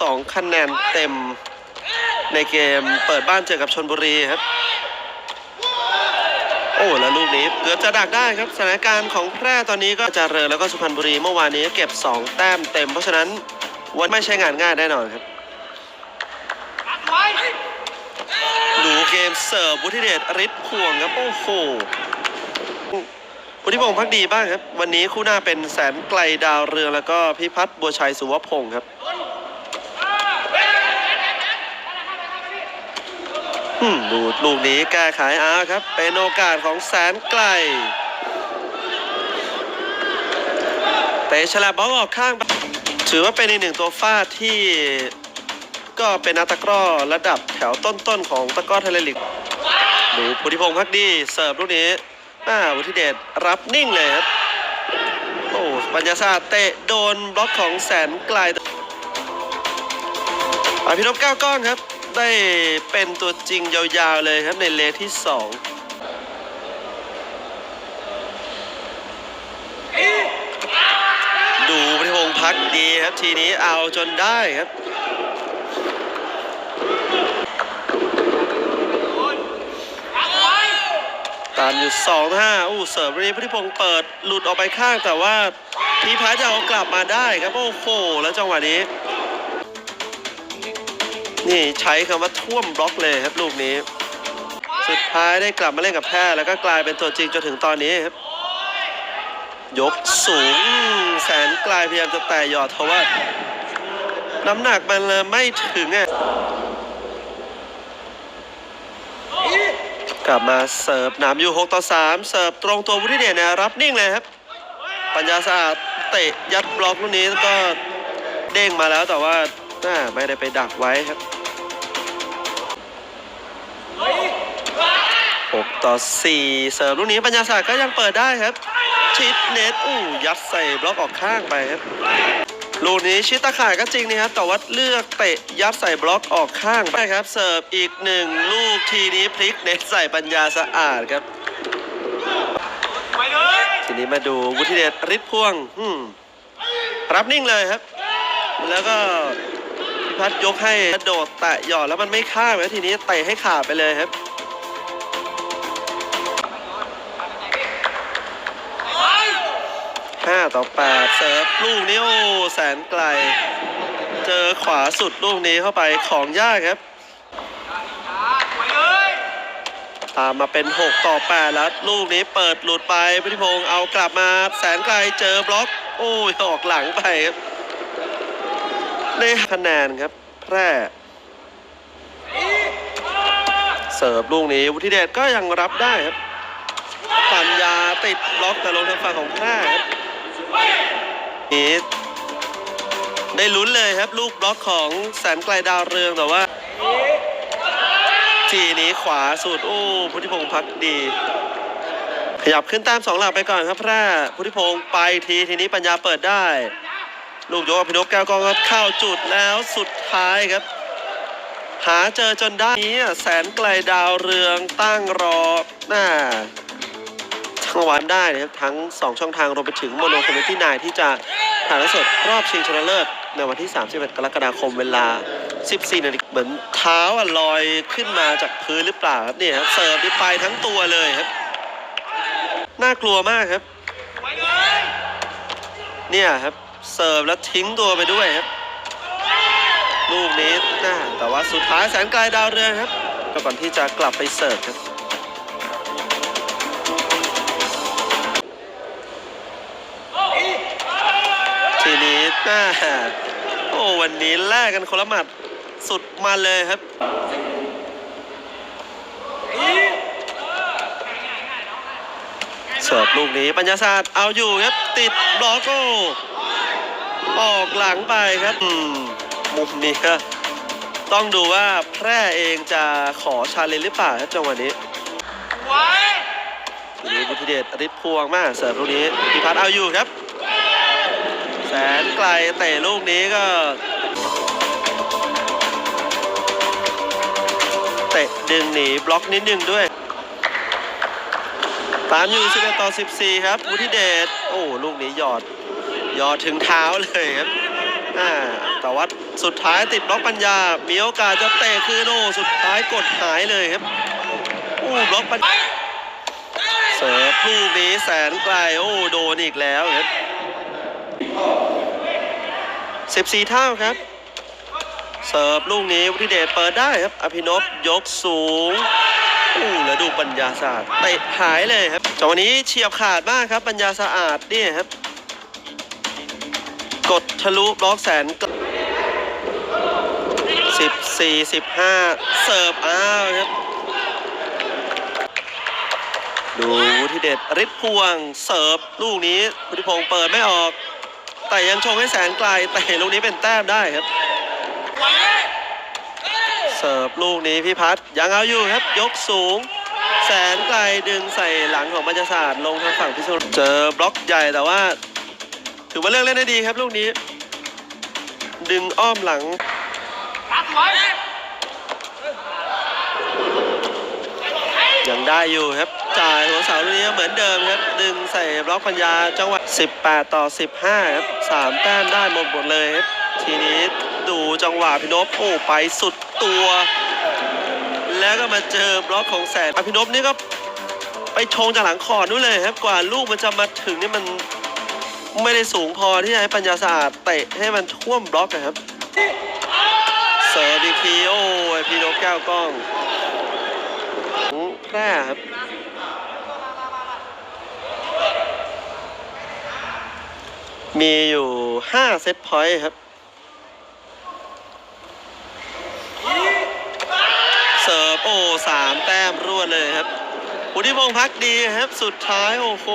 สองคะแนนเต็มในเกมเปิดบ้านเจอกับชนบุรีครับ โอ้แล้วลูกนี้เกือบจะดักได้ครับสถานการณ์ของแพร่ตอนนี้ก็จะเริญแล้วก็สุพรรณบุรีเมื่อวานนี้เก็บ 2 แต้มเต็ม เพราะฉะนั้นวันไม่ใช่งานง่ายแน่นอนครับดูเกมเสิร์ฟวุฒิเดชฤทธิ์พวงครับ โอ้โหวุฒิพงศ์พักดีบ้างครับ วันนี้คู่หน้าเป็นแสนไกลดาวเรืองแล้วก็พิพัฒน์บัวชัยสุวพงศ์ครับ อืม ดูลูกนี้แก้ไขเอาครับ เป็นโอกาสของแสนไกลเตะฉลับบอลออกข้าง ถือว่าเป็นอีกหนึ่งตัวฟาดที่ก็เป็นนักตะกร้อระดับแถวต้นๆของตะกร้อไทยลีกดูพุทธิพงศ์พักดีเสิร์ฟลูกนี้อ่าวุฒิเดชรับนิ่งเลยครับโอ้ปัญญาศาสตเตะโดนบล็อกของแสนไกลปาพินพก้าวก้อนครับ ได้เป็นตัวจริงยาวๆเลยครับในเลทที่สองดูพริพงษ์พักดีครับทีนี้เอาจนได้ครับตามอยู่สองห้าอู้เสิร์ฟวันนี้พริพงษ์เปิดหลุดออกไปข้างแต่ว่าพีพาจะเอากลับมาได้ครับ โอ้โห แล้วจังหวะนี้ นี่ใช้คำว่าท่วมบล็อกเลยครับลูกนี้ สุดท้ายได้กลับมาเล่นกับแพทย์แล้วก็กลายเป็นตัวจริงจนถึงตอนนี้ครับ ยกสูงแสนกลายพยายามจะแต่หยอดเพราะว่า น้ำหนักมันเลยไม่ถึงอะกลับมาเสิร์ฟหนามอยู่ 6 ต่อ 3 เสิร์ฟตรงตัววุฒิเดชนะรับนิ่งเลยครับ ปัญญาสะอาดเตะยัดบล็อกลูกนี้แล้วก็เด้งมาแล้วแต่ว่าไม่ได้ไปดักไว้ครับ 6 ต่อ 4 เสิร์ฟลูกนี้ปัญญาศาสตร์ก็ยังเปิดได้ครับ ชิดเน็ตอู้ยัดใส่บล็อกออกข้างไปครับลูกนี้ชิดตะข่ายก็จริงนะครับแต่ว่าเลือกเตะยัดใส่บล็อกออกข้างไปครับ เสิร์ฟอีกหนึ่งลูกทีนี้พลิกเน็ตใส่ปัญญาสะอาดครับ ทีนี้มาดูวุฒิเดชฤทธิ์พวงอืมรับนิ่งเลยครับ แล้วก็พิพัฒน์ยกให้กระโดดแตะหยอดแล้วมันไม่ข้ามแล้วทีนี้เตะให้ขาดไปเลยครับ 5ต่อ 8เสิร์ฟลูกนี้โอ้แสนไกล เจอขวาสุดลูกนี้เข้าไปของยากครับ ตามมาเป็น 6 ต่อ 8 แล้ว ลูกนี้เปิดหลุดไปพุทธิพงศ์เอากลับมาแสนไกลเจอบล็อก โอ้ย ออกหลังไปครับ ได้คะแนนครับ แพร่เสิร์ฟลูกนี้วุฒิเดชก็ยังรับได้ครับปัญญาติดบล็อกแต่ลงทางฝั่งของแพร่ครับ นี่ได้ลุ้นเลยครับลูกบล็อกของแสนไกลดาวเรืองแต่ว่า ทีนี้ขวาสุดโอ้พุทธิพงศ์พักดี ขยับขึ้นตามสองหลักไปก่อนครับแพร่พุทธิพงศ์ไปทีทีนี้ปัญญาเปิดได้ ลูกโยกอภินพแก้วกองก็เข้าจุดแล้วสุดท้ายครับ หาเจอจนได้นี้แสนไกลดาวเรืองตั้งรอหน้า จังหวะได้นะครับทั้ง 2 ช่องทางรวมไปถึงโมโนคอมเมตี้นายที่จะถ่ายทอดสดรอบชิงชนะเลิศในวันที่ 31 กรกฎาคมเวลา 14นาฬิกาเหมือนเท้าอลอยขึ้นมาจากพื้นหรือเปล่าครับนี่ครับเสิร์ฟนี่ไปทั้งตัวเลยครับ น่ากลัวมากครับ เนี่ยครับเสิร์ฟแล้วทิ้งตัวไปด้วยครับ ลูกนี้น่าแต่ว่าสุดท้ายแสนไกลดาวเรืองครับก่อนที่จะกลับไปเสิร์ฟครับ โอ้วันนี้แลกกันคนละหมัดสุดมาเลยครับเสิร์ฟลูกนี้ปัญญาศาสตร์เอาอยู่ครับ ติดบล็อกโอ้ออกหลังไปครับอืมมุมนี้ก็ต้องดูว่าแพร่เองจะขอชาเลนจ์หรือเปล่าครับจังหวะนี้ทีนี้บุธิเดชฤทธิ์พวงมากเสิร์ฟลูกนี้พิพัฒน์เอาอยู่ครับ แสนไกลเตะลูกนี้ก็ เตะดึงหนีบล็อกนิดนึงด้วย ตามอยู่11ต่อ 14 ครับวุฒิเดชโอ้ลูกนี้หยอดหยอดถึงเท้าเลยครับอ่าแต่ว่าสุดท้ายติดบล็อกปัญญา มีโอกาสจะเตะคืนโอ้สุดท้ายกดหายเลยครับอู้บล็อกปัญเสิร์ฟลูกนี้แสนไกลโอ้โดนอีกแล้วครับ 14 เท่าครับ เสิร์ฟลูกนี้วุฒิเดชเปิดได้ครับ อภินพยกสูงอู้แล้วดูปัญญาศาสตร์เตะหายเลยครับจังหวะนี้เฉียบขาดมากครับ ปัญญาสะอาดนี่ครับ กดทะลุบล็อกแสนสิบสี่สิบห้าเสิร์ฟอ้าวครับดูวุฒิเดชฤทธิ์พวงเสิร์ฟลูกนี้พุทธิพงศ์เปิดไม่ออก แต่ยังชงให้แสนไกลแต่ลูกนี้เป็นแต้มได้ครับ เสิร์ฟลูกนี้พี่พัฒน์ยังเอาอยู่ครับยกสูง แสนไกลดึงใส่หลังของมัจจศาสตร์ลงทางฝั่งพิษณุเจอบล็อกใหญ่แต่ว่า ถือว่าเลือกเล่นได้ดีครับลูกนี้ ดึงอ้อมหลัง ยัง ได้อยู่ครับจ่ายหัวเสาลูกนี้เหมือนเดิมครับ ดึงใส่บล็อกปัญญาจังหวะ 18 ต่อ 15 ครับสามแต้มได้หมดหมดเลยครับ ทีนี้ดูจังหวะพินพโอ้ไปสุดตัว แล้วก็มาเจอบล็อกของแสนอภินพนี่ก็ไปชงจากหลังคอร์ดนู่นเลยครับ กว่าลูกมันจะมาถึงนี่มันไม่ได้สูงพอที่จะให้ปัญญาศาสตร์เตะให้มันท่วมบล็อกอะครับ เสิร์ฟอีกทีโอ้ยพี่นพแก้วกล้อง ของแพร่ครับมีอยู่ 5 เซตพอยต์ครับ เสิร์ฟโอ้สามแต้มรวดเลยครับ อุทิพงษ์พักดีครับ สุดท้าย โอ้โห